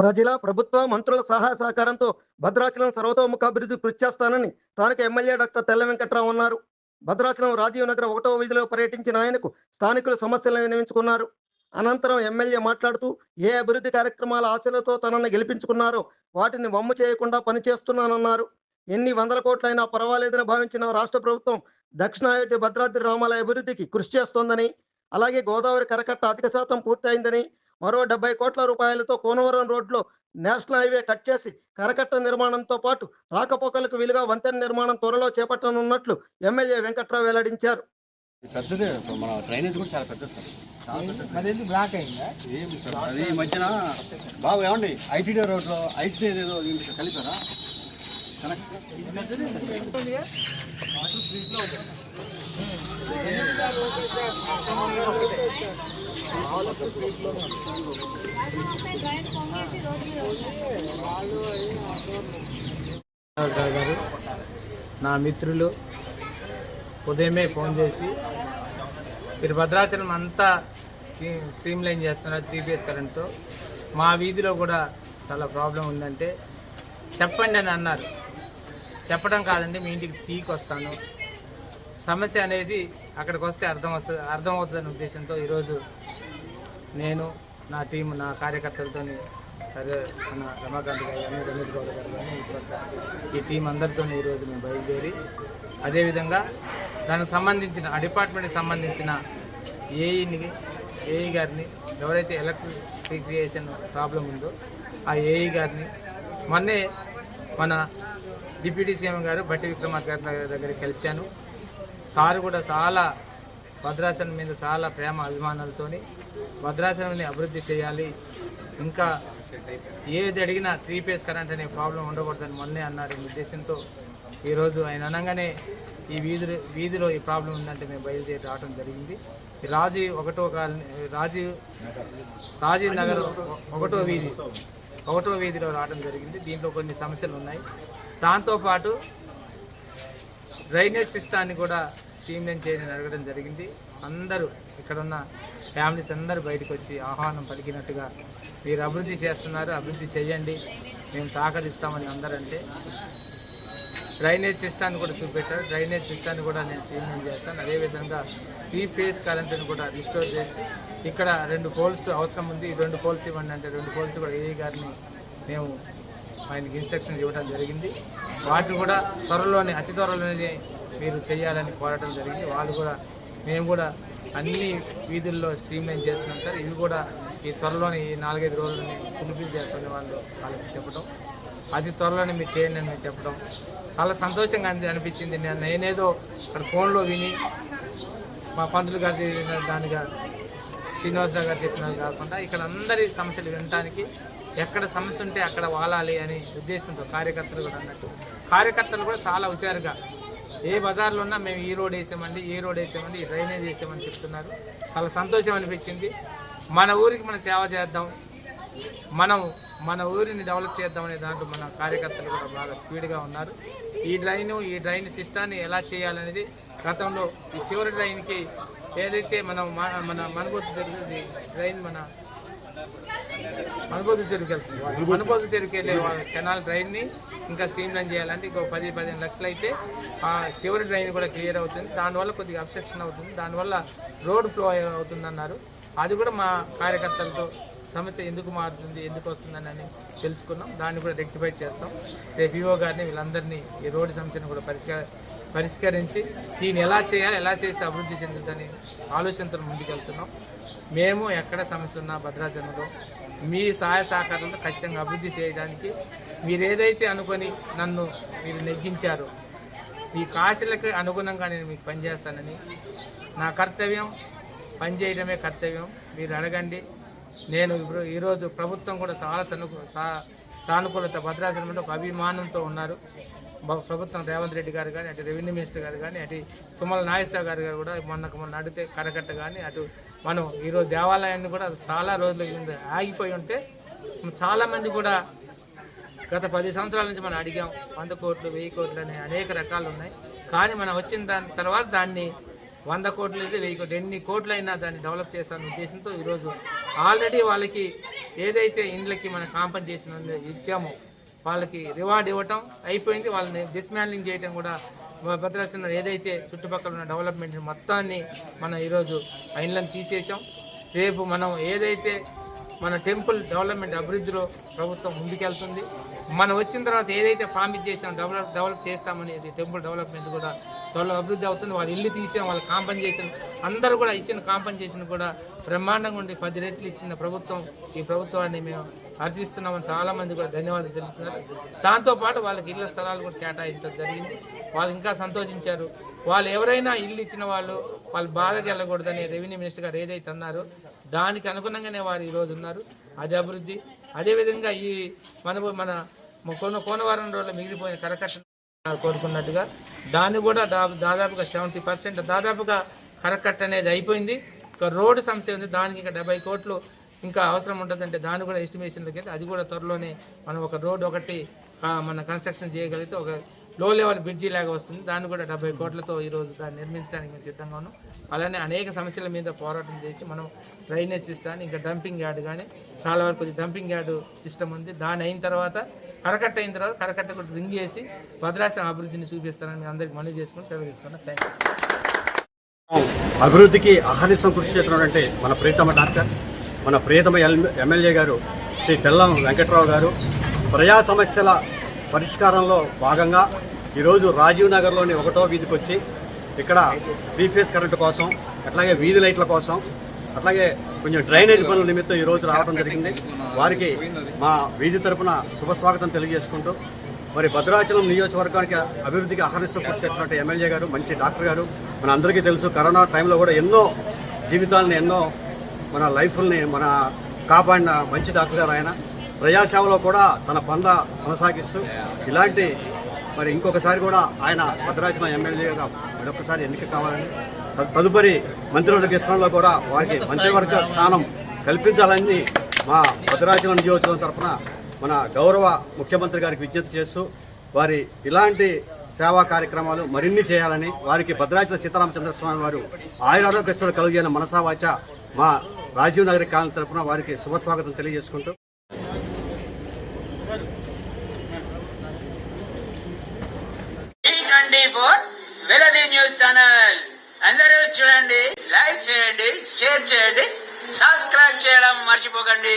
ప్రజల ప్రభుత్వ మంత్రుల సహాయ సహకారంతో భద్రాచలం సర్వతోముఖాభివృద్ధి కృషి చేస్తానని స్థానిక ఎమ్మెల్యే డాక్టర్ తెల్ల వెంకట్రావు అన్నారు. భద్రాచలం రాజీవ్ నగర్ ఒకటో వీధిలో పర్యటించిన ఆయనకు స్థానికులు సమస్యలను వినియోగించుకున్నారు అనంతరం ఎమ్మెల్యే మాట్లాడుతూ ఏ అభివృద్ధి కార్యక్రమాల ఆశలతో తనను గెలిపించుకున్నారో వాటిని వమ్ము చేయకుండా పనిచేస్తున్నానన్నారు. ఎన్ని వందల కోట్లైనా పర్వాలేదని భావించిన రాష్ట్ర ప్రభుత్వం దక్షిణాయోధ్య భద్రాద్రి రామాలయ అభివృద్ధికి కృషి చేస్తోందని అలాగే గోదావరి కరకట్ట అధిక శాతం పూర్తయిందని మరో డెబ్బై కోట్ల రూపాయలతో కోనవరం రోడ్లో నేషనల్ హైవే కట్ చేసి కరకట్ట నిర్మాణంతో పాటు రాకపోకలకు వీలుగా వంతెన నిర్మాణం త్వరలో చేపట్టనున్నట్లు ఎమ్మెల్యే వెంకట్రావు వెల్లడించారు. పెద్దదే మన డ్రైనేజ్ కూడా చాలా పెద్ద సార్. బ్లాక్ అయిందా? ఏం సార్ అది ఈ మధ్యన బాబు ఏమండి ఐటీడీ రోడ్లో ఐటీ ఏదో దీనికి కలిపారా? Connection sir. గారు నా మిత్రులు ఉదయమే ఫోన్ చేసి మీరు భద్రాచలం అంతా స్ట్రీమ్ స్ట్రీమ్ లైన్ చేస్తున్నారు త్రీ ఫేస్ కరెంట్తో. మా వీధిలో కూడా చాలా ప్రాబ్లం ఉందంటే చెప్పండి అని అన్నారు. చెప్పడం కాదండి మీ ఇంటికి టీకి వస్తాను సమస్య అనేది అక్కడికి వస్తే అర్థం వస్తుంది అర్థమవుతుందనే ఉద్దేశంతో ఈరోజు నేను నా టీం నా కార్యకర్తలతో సరే మన రమాకాంత్ గారు కానీ రమేష్ గౌడ్ గారు కానీ ఈ టీం అందరితో ఈరోజు మేము బయలుదేరి అదేవిధంగా దానికి సంబంధించిన ఆ డిపార్ట్మెంట్కి సంబంధించిన ఏఈని ఏఈ గారిని ఎవరైతే ఎలక్ట్రిఫికేషన్ ప్రాబ్లం ఉందో ఆ ఏఈ గారిని మొన్నే మన డిప్యూటీ సీఎం గారు బట్టి విక్రమార్క గారి దగ్గరికి కలిశాను. సార్ కూడా చాలా భద్రాసనం మీద చాలా ప్రేమ అభిమానాలతోని భద్రాసనాన్ని అభివృద్ధి చేయాలి. ఇంకా ఏది అడిగినా త్రీ ఫేజ్ కరెంట్ అనే ప్రాబ్లం ఉండకూడదని మొన్నే అన్నారు. ఈ ఉద్దేశంతో ఈరోజు ఆయన అనగానే ఈ వీధి వీధిలో ఈ ప్రాబ్లం ఉందంటే మేము బయలుదేరి రావడం జరిగింది. ఈ రాజీవ్ ఒకటో కాలనీ రాజీవ్ రాజీవ్ నగర్ ఒకటో వీధి ఒకటో వీధిలో రావడం జరిగింది. దీంట్లో కొన్ని సమస్యలు ఉన్నాయి. దాంతోపాటు డ్రైనేజ్ సిస్టాన్ని కూడా స్టీమ్ లైన్ చేయని అడగడం జరిగింది. అందరూ ఇక్కడ ఉన్న ఫ్యామిలీస్ అందరూ బయటకు వచ్చి ఆహ్వానం పలికినట్టుగా మీరు అభివృద్ధి చేస్తున్నారు. అభివృద్ధి చేయండి. మేము సహకరిస్తామని అందరంటే. డ్రైనేజ్ సిస్టాన్ని కూడా చూపెట్టారు. డ్రైనేజ్ సిస్టాన్ని కూడా నేను స్టీమ్ చేస్తాను. అదేవిధంగా ఈ ఫేస్ కరెంట్ని కూడా రిస్టోర్ చేసి ఇక్కడ రెండు పోల్స్ అవసరం ఉంది. ఈ రెండు పోల్స్ ఇవ్వండి అంటే రెండు పోల్స్ కూడా ఏఈ గారిని మేము ఆయనకి ఇన్స్ట్రక్షన్ ఇవ్వడం జరిగింది. వాటిని కూడా త్వరలోనే అతి త్వరలోనే మీరు చేయాలని కోరటం జరిగింది. వాళ్ళు కూడా మేము కూడా అన్ని వీధుల్లో స్ట్రీమ్లైన్ చేస్తున్నాం సార్. ఇవి కూడా ఈ త్వరలోనే ఈ నాలుగైదు రోజులని ఫుల్ఫిల్ చేస్తుంది వాళ్ళు వాళ్ళకి చెప్పడం అది త్వరలోనే మీరు చేయండి అని మేము చెప్పడం చాలా సంతోషంగా అని- అనిపించింది. నేను నేనేదో అక్కడ ఫోన్లో విని మా పంతులు గారు చెప్పిన దానిగా శ్రీనివాసరావు గారు చెప్పినది కాకుండా ఇక్కడ అందరి సమస్యలు వినడానికి ఎక్కడ సమస్య ఉంటే అక్కడ వాలాలి అని ఉద్దేశంతో కార్యకర్తలు కూడా అన్నట్టు. కార్యకర్తలు కూడా చాలా హుషారుగా ఏ బజార్లో ఉన్నా మేము ఈ రోడ్ వేసామండి ఈ రోడ్ వేసామండి ఈ డ్రైనేజ్ వేసామని చెప్తున్నారు. చాలా సంతోషం అనిపించింది. మన ఊరికి మనం సేవ చేద్దాం. మనం మన ఊరిని డెవలప్ చేద్దామనే దాంట్లో మన కార్యకర్తలు కూడా బాగా స్పీడ్గా ఉన్నారు. ఈ డ్రైన్ ఈ డ్రైన్ సిస్టాన్ని ఎలా చేయాలనేది గతంలో ఈ చివరి డ్రైన్కి ఏదైతే మనం మన- మన మనబోతు జరుగుతుంది డ్రైన్ మన మనబోతు చెరుకు వెళ్తుంది అనుభూతి చెరుకు వెళ్ళే వాళ్ళ కెనాల్ డ్రైన్ని ఇంకా స్ట్రీమ్ లైన్ చేయాలంటే ఇంకో పది పదిహేను లక్షలు అయితే ఆ చివరి డ్రైన్ కూడా క్లియర్ అవుతుంది. దానివల్ల కొద్దిగా అబ్స్ట్రక్షన్ అవుతుంది. దానివల్ల రోడ్ ఫ్లో అవుతుందన్నారు. అది కూడా మా కార్యకర్తలతో సమస్య ఎందుకు మారుతుంది ఎందుకు వస్తుందని అని తెలుసుకున్నాం. దాన్ని కూడా రెక్టిఫై చేస్తాం. రేపు ఈవో గారిని వీళ్ళందరినీ ఈ రోడ్డు సమస్యను కూడా పరిష్కారం పరిష్కరించి దీన్ని ఎలా చేయాలి ఎలా చేస్తే అభివృద్ధి చెందుతుందని ఆలోచనతో ముందుకెళ్తున్నాం. మేము ఎక్కడ సమస్య ఉన్నా భద్రాచలంలో మీ సహాయ సహకారాలతో ఖచ్చితంగా అభివృద్ధి చేయడానికి మీరు ఏదైతే అనుకొని నన్ను మీరు నెగ్గించారో మీ కాశీలకు అనుగుణంగా నేను మీకు పనిచేస్తానని నా కర్తవ్యం. పనిచేయడమే కర్తవ్యం. మీరు అడగండి. నేను ఇప్పుడు ఈరోజు ప్రభుత్వం కూడా చాలా సనుకు సా- సానుకూలత భద్రాచలంలో ఒక అభిమానంతో ఉన్నారు. ప్రభుత్వం రేవంత్ రెడ్డి గారు కానీ అటు రెవెన్యూ మినిస్టర్ గారు కానీ అటు తుమ్మల నాగేశ్వరరావు గారు గారు కూడా మొన్నకు మొన్న అడిగితే కరకట్ట కానీ అటు మనం ఈరోజు దేవాలయాన్ని కూడా చాలా రోజుల కింద ఆగిపోయి ఉంటే చాలామంది కూడా గత పది సంవత్సరాల నుంచి మనం అడిగాం వంద కోట్లు వెయ్యి కోట్లు అనే అనేక రకాలు ఉన్నాయి. కానీ మనం వచ్చిన దాని తర్వాత దాన్ని వంద కోట్లు అయితే వెయ్యి కోట్లు ఎన్ని కోట్లు అయినా దాన్ని డెవలప్ చేస్తాన ఉద్దేశంతో ఈరోజు ఆల్రెడీ వాళ్ళకి ఏదైతే ఇండ్లకి మనం కాంపన్సేషన్ ఇచ్చామో వాళ్ళకి రివార్డ్ ఇవ్వటం అయిపోయింది. వాళ్ళని డిస్మాండ్లింగ్ చేయటం కూడా భద్రాచలం ఏదైతే చుట్టుపక్కల ఉన్న డెవలప్మెంట్ మొత్తాన్ని మనం ఈరోజు ఐన్లను తీసేసాం రేపు మనం ఏదైతే మన టెంపుల్ డెవలప్మెంట్ అభివృద్ధిలో ప్రభుత్వం ముందుకెళ్తుంది. మనం వచ్చిన తర్వాత ఏదైతే ప్రామిస్ చేసాం డెవలప్ డెవలప్ చేస్తామని టెంపుల్ డెవలప్మెంట్ కూడా త్వరలో అభివృద్ధి అవుతుంది. వాళ్ళు ఇల్లు తీసాం వాళ్ళ కాంపన్సేషన్ అందరూ కూడా ఇచ్చిన కాంపన్సేషన్ కూడా బ్రహ్మాండంగా ఉండి పది రెట్లు ఇచ్చిన ప్రభుత్వం ఈ ప్రభుత్వాన్ని మేము హర్షిస్తున్నామని చాలా మంది కూడా ధన్యవాదాలు తెలుపుతున్నారు దాంతోపాటు వాళ్ళకి ఇళ్ళ స్థలాలు కూడా కేటాయించడం జరిగింది. వాళ్ళు ఇంకా సంతోషించారు. వాళ్ళు ఎవరైనా ఇల్లు ఇచ్చిన వాళ్ళు వాళ్ళు బాధకి వెళ్ళకూడదని రెవెన్యూ మినిస్టర్ గారు ఏదైతే అన్నారో దానికి అనుగుణంగానే వారు ఈరోజు ఉన్నారు. అది అభివృద్ధి. అదేవిధంగా ఈ మన మన కోన కోనవారం రోజుల్లో మిగిలిపోయిన కరకట్ట కోరుకున్నట్టుగా. దాన్ని కూడా దా- దాదాపుగా సెవెంటీ పర్సెంట్ దాదాపుగా కరకట్ట అనేది అయిపోయింది. ఒక రోడ్డు సమస్య ఉంది. దానికి ఇంకా డెబ్బై కోట్లు ఇంకా అవసరం ఉంటుందంటే దాన్ని కూడా ఎస్టిమేషన్లోకి వెళ్ళి అది కూడా త్వరలోనే మనం ఒక రోడ్ ఒకటి మన కన్స్ట్రక్షన్ చేయగలిగితే ఒక లో లెవెల్ బ్రిడ్జి లాగా వస్తుంది. దాన్ని కూడా డెబ్బై కోట్లతో ఈరోజు దాన్ని నిర్మించడానికి మేము సిద్ధంగా ఉన్నాం. అలానే అనేక సమస్యల మీద పోరాటం చేసి మనం డ్రైనేజ్ సిస్టమ్ ఇంకా డంపింగ్ యార్డ్ కానీ చాలా వరకు డంపింగ్ యార్డ్ సిస్టమ్ ఉంది. దాని అయిన తర్వాత కరకట్ట అయిన తర్వాత కరకట్ట కూడా రింగ్ చేసి భద్రాసనం అభివృద్ధిని చూపిస్తానని అందరికి మనవి చేసుకుని సెలవు తీసుకున్నాను థ్యాంక్ యూ అభివృద్ధికి అహర్నిశం కృషి చేస్తున్నాడంటే మన ప్రియతమ డాక్టర్. మన ప్రియతమ ఎమ్మెల్యే గారు శ్రీ తెల్లం వెంకట్రావు గారు. ప్రజా సమస్యల పరిష్కారంలో భాగంగా ఈరోజు రాజీవ్ నగర్లోని ఒకటో వీధికి వచ్చి ఇక్కడ త్రీ ఫేస్ కరెంటు కోసం అట్లాగే వీధి లైట్ల కోసం అట్లాగే కొంచెం డ్రైనేజ్ పనుల నిమిత్తం ఈరోజు రావడం జరిగింది. వారికి మా వీధి తరపున శుభస్వాగతం తెలియజేసుకుంటూ మరి భద్రాచలం నియోజకవర్గానికి అభివృద్ధికి ఆహరిస్తూ కృషి చేస్తున్నట్టు ఎమ్మెల్యే గారు మంచి డాక్టర్ గారు మన అందరికీ తెలుసు కరోనా టైంలో కూడా ఎన్నో జీవితాలను ఎన్నో మన లైఫ్ని మన కాపాడిన మంచి డాక్టర్ గారు ఆయన. ప్రజాసేవలో కూడా తన పంద కొనసాగిస్తూ ఇలాంటి మరి ఇంకొకసారి కూడా ఆయన భద్రాచలం ఎమ్మెల్యేగా మరొకసారి ఎన్నిక కావాలని తదుపరి మంత్రివర్గ స్థానంలో కూడా వారికి మంత్రివర్గ స్థానం కల్పించాలని మా భద్రాచలం నియోజకవర్గం తరఫున మన గౌరవ ముఖ్యమంత్రి గారికి విజ్ఞప్తి చేస్తూ వారి ఇలాంటి సేవా కార్యక్రమాలు మరిన్ని చేయాలని వారికి భద్రాచల సీతారామచంద్రస్వామి వారు ఆయురారోగ్యశ్వరులు కలిగిన మనసావాచ మా రాజీవ్ నగర్ కాలనీ తరఫున వారికి శుభస్వాగతం తెలియజేసుకుంటూ ఫోర్ వెలది న్యూస్ ఛానల్. అందరూ చూడండి లైక్ చేయండి షేర్ చేయండి సబ్స్క్రైబ్ చేయడం మర్చిపోకండి.